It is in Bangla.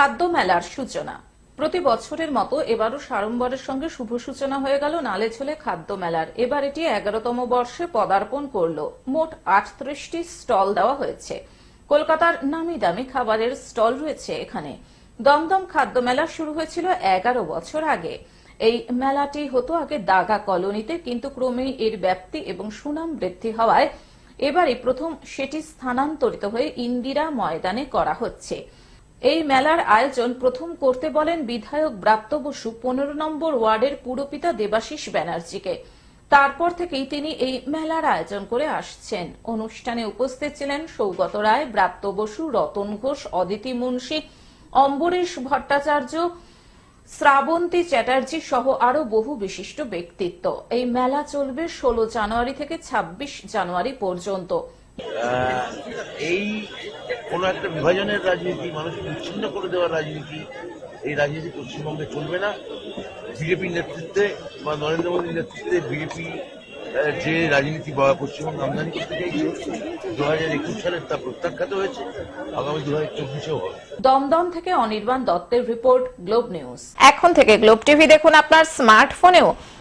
খাদ্য মেলার সূচনা। প্রতি বছরের মতো এবারও সাড়ম্বরের সঙ্গে শুভ সূচনা হয়ে গেল নালে নালেছলে খাদ্য মেলার। এবার এটি এগারোতম বর্ষে পদার্পণ করল। মোট আটত্রিশটি স্টল দেওয়া হয়েছে। কলকাতার নামি দামি খাবারের স্টল রয়েছে এখানে। দমদম খাদ্য মেলা শুরু হয়েছিল এগারো বছর আগে। এই মেলাটি হতো আগে দাগা কলোনিতে, কিন্তু ক্রমেই এর ব্যাপ্তি এবং সুনাম বৃদ্ধি হওয়ায় এবারে প্রথম সেটি স্থানান্তরিত হয়ে ইন্দিরা ময়দানে করা হচ্ছে। এই মেলার আয়োজন প্রথম করতে বলেন বিধায়ক ব্রাত্য বসু, পনেরো নম্বর ওয়ার্ডের পুরপিতা দেবাশিস ব্যানার্জিকে। তারপর থেকেই তিনি এই মেলার আয়োজন করে আসছেন। অনুষ্ঠানে উপস্থিত ছিলেন সৌগত রায়, ব্রাত্য বসু, রতন ঘোষ, অদিতি মুন্সী, অম্বরীশ ভট্টাচার্য, শ্রাবন্তী চ্যাটার্জি সহ আরও বহু বিশিষ্ট ব্যক্তিত্ব। এই মেলা চলবে ষোলো জানুয়ারি থেকে ২৬ জানুয়ারি পর্যন্ত। এই কোনো একটা বিভাজনের রাজনীতি মানুষকে বিচ্ছিন্ন করে দেওয়ার রাজনীতি এই রাজনীতি পশ্চিমবঙ্গে চলবে না। বিজেপির নেতৃত্বে বা নরেন্দ্র মোদীর নেতৃত্বে বিজেপি যে রাজনীতি বা পশ্চিমবঙ্গ আমদানি করতে চাইছে দু হাজার একুশ সালে তা প্রত্যাখ্যাত হয়েছে। আগামী দু হাজার চব্বিশেও হবে। দমদম থেকে অনির্বাণ দত্তের রিপোর্ট গ্লোব নিউজ। এখন থেকে গ্লোব টিভি দেখুন আপনার স্মার্টফোনেও।